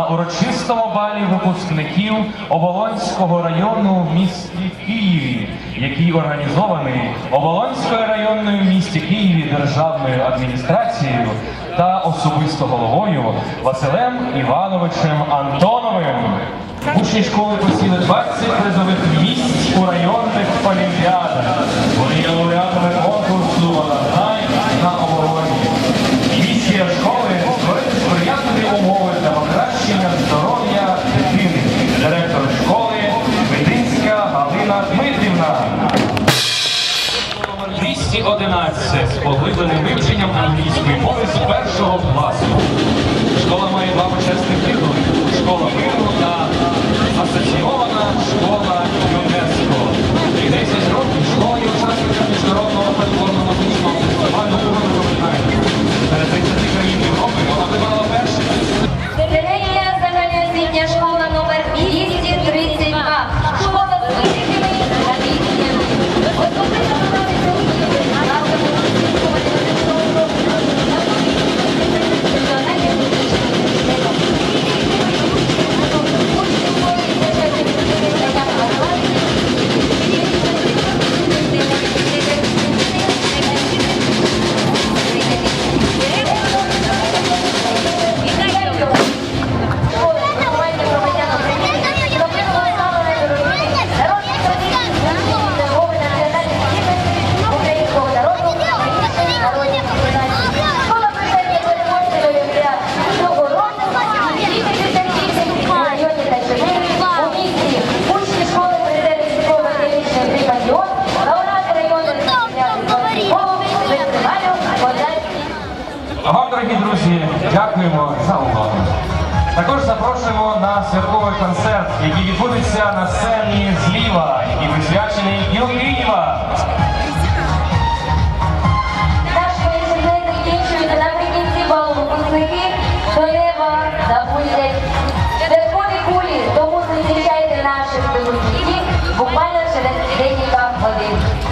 урочистому балі випускників Оболонського району в місті Києві, який організований Оболонською районною в місті Києві державною адміністрацією та особисто головою Василем Івановичем Антоновим. Учні школи посіли 20 призових місць у районних олімпіадах. Вони є лауреатами конкурсу поглибленим вивченням англійської мови з першого класу. Школа має два почесних титули. Школа миру та друзі, дякуємо за увагу. Також запрошуємо на святковий концерт, який відбудеться на сцені зліва, який присвячений Дню Києва. Наш вихідний закінчується наприкінці балу випускники Доєва та Бузять. Святкові кулі, тому зустрічайте наших телевізій буквально через декілька годин.